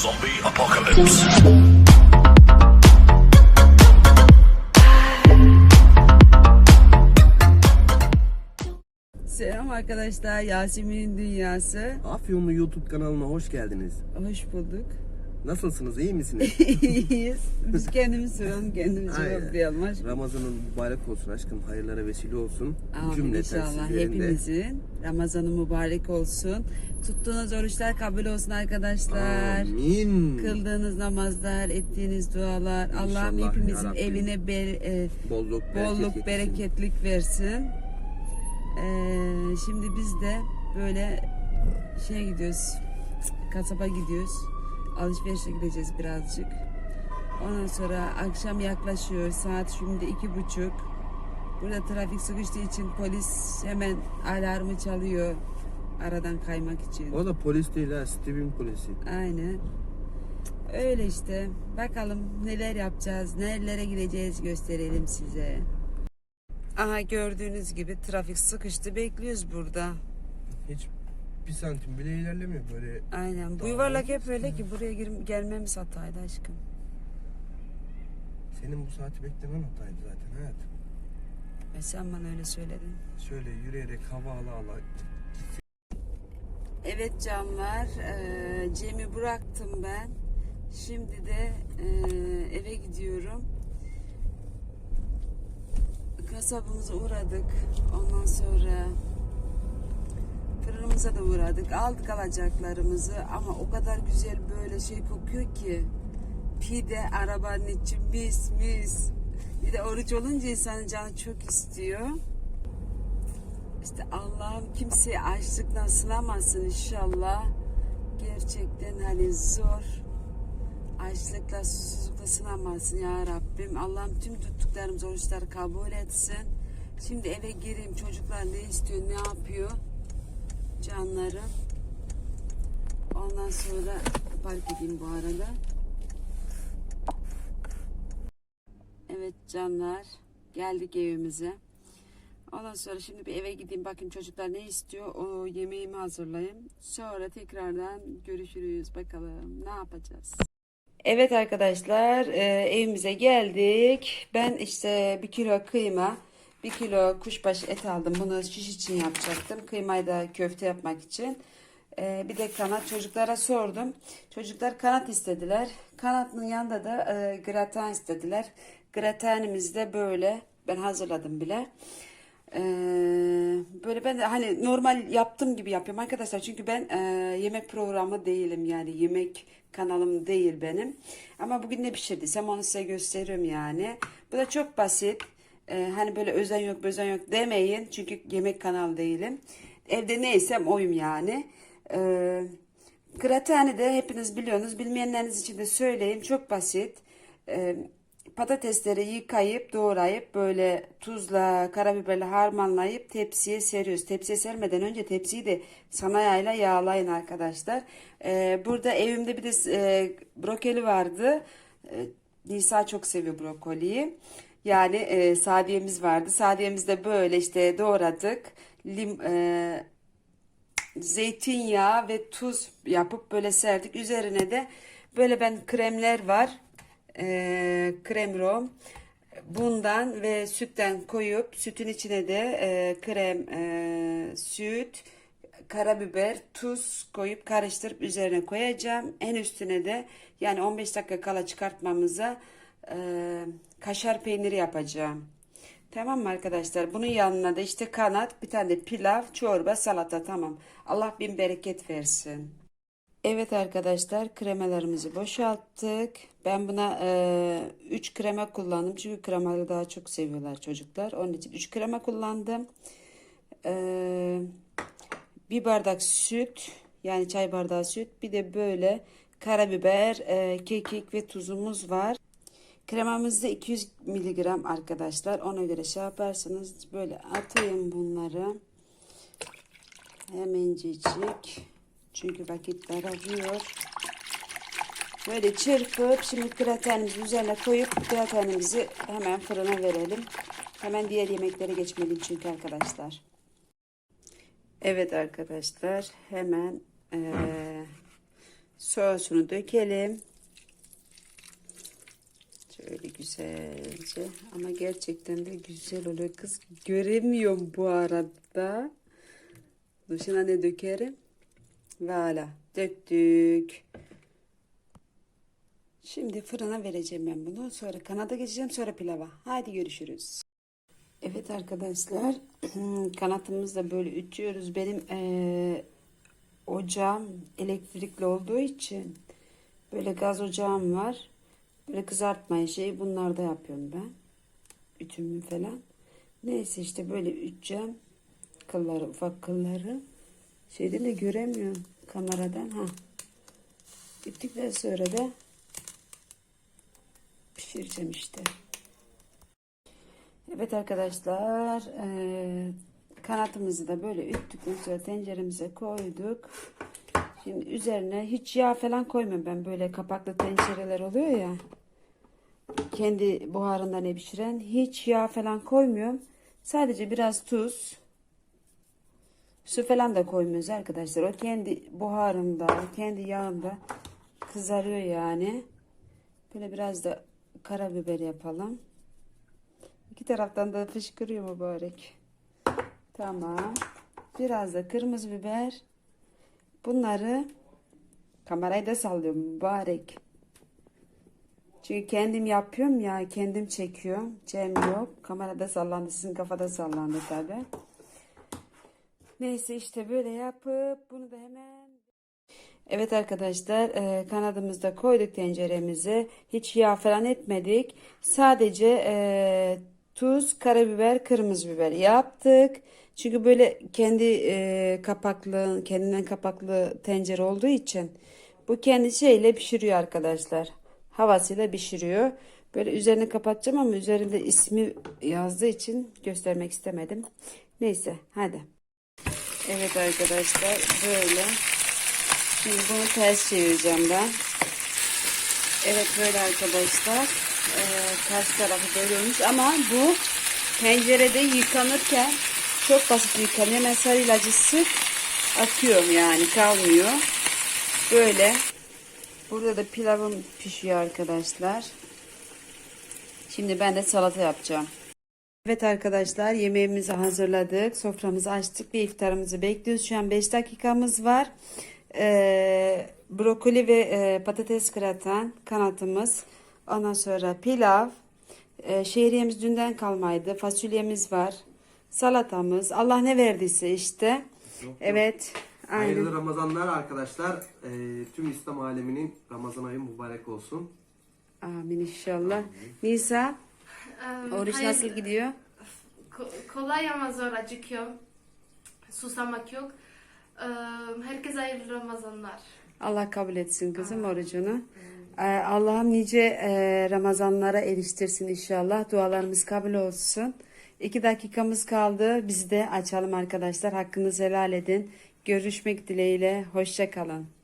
Zombie apocalypse. Selam arkadaşlar. Yasemin'in Dünyası. Afyonlu YouTube kanalına hoş geldiniz. Hoş bulduk. Nasılsınız? iyi misiniz? İyiyiz. Biz kendimiz soralım, kendimiz Aynen. cevaplayalım. aşkım. Ramazanın mübarek olsun aşkım. Hayırlara vesile olsun. Amin Cümleten inşallah sizlerin de. hepimizin. Ramazanı mübarek olsun. Tuttuğunuz oruçlar kabul olsun arkadaşlar. Amin. Kıldığınız namazlar, ettiğiniz dualar. İnşallah Allah'ım hepimizin Rabbim. evine ber, e, Bolluk, bolluk, bereketlik versin. Ee, şimdi biz de böyle şey gidiyoruz, kasaba gidiyoruz. Alışverişe gideceğiz birazcık. Ondan sonra akşam yaklaşıyor. Saat şimdi iki buçuk. Burada trafik sıkıştığı için polis hemen alarmı çalıyor. Aradan kaymak için. O da polis değil ha. Steven polisi. Aynen. Öyle işte. Bakalım neler yapacağız, nerelere gideceğiz gösterelim size. Aha gördüğünüz gibi trafik sıkıştı. Bekliyoruz burada. Hiç bir santim bile ilerlemiyor böyle. Aynen. Bu yuvarlak hep öyle ki buraya gir- gelmemiz hataydı aşkım. Senin bu saati beklemen hataydı zaten hayatım. E sen bana öyle söyledin. Şöyle yürüyerek hava ala ala. Evet canlar, eee, Cem'i bıraktım ben. Şimdi de eee, eve gidiyorum. Kasabımıza uğradık. Ondan sonra fırınımıza da uğradık. Aldık alacaklarımızı ama o kadar güzel böyle şey kokuyor ki. Pide arabanın içi mis mis. Bir de oruç olunca insanın canı çok istiyor. İşte Allah'ım kimseyi açlıktan sınamasın inşallah. Gerçekten hani zor. Açlıkla susuzlukla sınamasın ya Rabbim. Allah'ım tüm tuttuklarımız oruçları kabul etsin. Şimdi eve gireyim çocuklar ne istiyor ne yapıyor canlarım. Ondan sonra park edeyim bu arada. Evet canlar geldik evimize. Ondan sonra şimdi bir eve gideyim bakayım çocuklar ne istiyor o yemeğimi hazırlayayım. Sonra tekrardan görüşürüz bakalım ne yapacağız. Evet arkadaşlar e, evimize geldik. Ben işte bir kilo kıyma, bir kilo kuşbaşı et aldım. Bunu şiş için yapacaktım. Kıymayı da köfte yapmak için. E, bir de kanat çocuklara sordum. Çocuklar kanat istediler. Kanatın yanında da e, graten istediler. Gratenimiz de böyle. Ben hazırladım bile. Ee, böyle ben de hani normal yaptığım gibi yapıyorum arkadaşlar. Çünkü ben e, yemek programı değilim yani yemek kanalım değil benim. Ama bugün ne pişirdiysem onu size gösteriyorum yani. Bu da çok basit. Ee, hani böyle özen yok özen yok demeyin. Çünkü yemek kanalı değilim. Evde neysem oyum yani. Ee, grateni de hepiniz biliyorsunuz. Bilmeyenleriniz için de söyleyeyim. Çok basit. Ee, patatesleri yıkayıp doğrayıp böyle tuzla karabiberle harmanlayıp tepsiye seriyoruz. Tepsiye sermeden önce tepsiyi de sanayayla yağlayın arkadaşlar. Ee, burada evimde bir de e, brokoli vardı. Ee, Nisa çok seviyor brokoliyi. Yani e, sadiyemiz vardı. Sadiyemizi de böyle işte doğradık. Lim, e, zeytinyağı ve tuz yapıp böyle serdik. Üzerine de böyle ben kremler var. Ee, krem rom. Bundan ve sütten koyup sütün içine de e, krem, e, süt, karabiber, tuz koyup karıştırıp üzerine koyacağım. En üstüne de yani 15 dakika kala çıkartmamıza e, kaşar peyniri yapacağım. Tamam mı arkadaşlar? Bunun yanına da işte kanat, bir tane de pilav, çorba, salata tamam. Allah bin bereket versin. Evet arkadaşlar kremelerimizi boşalttık. Ben buna 3 kreme kullandım. Çünkü kremayı daha çok seviyorlar çocuklar. Onun için 3 kreme kullandım. E, bir bardak süt yani çay bardağı süt. Bir de böyle karabiber, e, kekik ve tuzumuz var. Kremamızda 200 miligram arkadaşlar. Ona göre şey yaparsanız böyle atayım bunları. Hemencecik. Çünkü vakit daralıyor. Böyle çırpıp şimdi gratenimizi üzerine koyup gratenimizi hemen fırına verelim. Hemen diğer yemeklere geçmeliyim çünkü arkadaşlar. Evet arkadaşlar hemen eee, Sosunu dökelim. Güzelce ama gerçekten de güzel oluyor kız. Göremiyorum bu arada. Dışına ne dökerim? Voilà. Döktük. Şimdi fırına vereceğim ben bunu. Sonra kanada geçeceğim. Sonra pilava. Haydi görüşürüz. Evet arkadaşlar. Kanatımızı da böyle ütüyoruz. Benim eee, ocağım elektrikli olduğu için böyle gaz ocağım var. Böyle kızartma şeyi bunlarda yapıyorum ben. Ütümü falan. Neyse işte böyle üteceğim. Kılları, ufak kılları. Şeyden de göremiyorum kameradan. Ha. Üttükten sonra da pişireceğim işte. Evet arkadaşlar eee, kanatımızı da böyle üttıkten sonra tenceremize koyduk. Şimdi üzerine hiç yağ falan koymuyorum ben böyle kapaklı tencereler oluyor ya. Kendi buharında ne pişiren hiç yağ falan koymuyorum. Sadece biraz tuz. Su falan da koymuyoruz arkadaşlar. O kendi buharında, kendi yağında kızarıyor yani. Böyle biraz da karabiber yapalım. İki taraftan da fışkırıyor mübarek. Tamam. Biraz da kırmızı biber. Bunları kamerayı da sallıyorum mübarek. Çünkü kendim yapıyorum ya kendim çekiyorum. Cem yok. Kamerada sallandı. Sizin kafada sallandı tabi. Neyse işte böyle yapıp bunu da hemen Evet arkadaşlar e, kanadımızı da koyduk tenceremize. Hiç yağ falan etmedik. Sadece e, tuz, karabiber, kırmızı biber yaptık. Çünkü böyle kendi e, kapaklı, kendinden kapaklı tencere olduğu için bu kendi şeyle pişiriyor arkadaşlar. Havasıyla pişiriyor. Böyle üzerini kapatacağım ama üzerinde ismi yazdığı için göstermek istemedim. Neyse hadi. Evet arkadaşlar böyle. Şimdi bunu ters çevireceğim ben. Evet böyle arkadaşlar. Ee, karşı tarafı böyle olmuş ama bu tencerede yıkanırken çok basit yıkanıyor. Hemen sarı ilacı sık atıyorum yani kalmıyor. Böyle. Burada da pilavım pişiyor arkadaşlar. Şimdi ben de salata yapacağım. Evet arkadaşlar yemeğimizi hazırladık. Soframızı açtık ve iftarımızı bekliyoruz. Şu an 5 dakikamız var. Ee, brokoli ve e, patates graten kanatımız. Ondan sonra pilav. Ee, şehriyemiz dünden kalmaydı. Fasulyemiz var. Salatamız. Allah ne verdiyse işte. Evet. Aynen. Hayırlı Ramazanlar arkadaşlar. Ee, tüm İslam aleminin Ramazan ayı mübarek olsun. Amin inşallah. Nisa Em, oruç hayır, nasıl gidiyor? ko- kolay ama zor acıkıyor. Susamak yok. Em, Herkese hayırlı Ramazanlar. Allah kabul etsin kızım orucunu. Ee, Allah'ım nice e, Ramazanlara eriştirsin inşallah. Dualarımız kabul olsun. İki dakikamız kaldı. Biz de açalım arkadaşlar. Hakkınızı helal edin. Görüşmek dileğiyle. Hoşça kalın.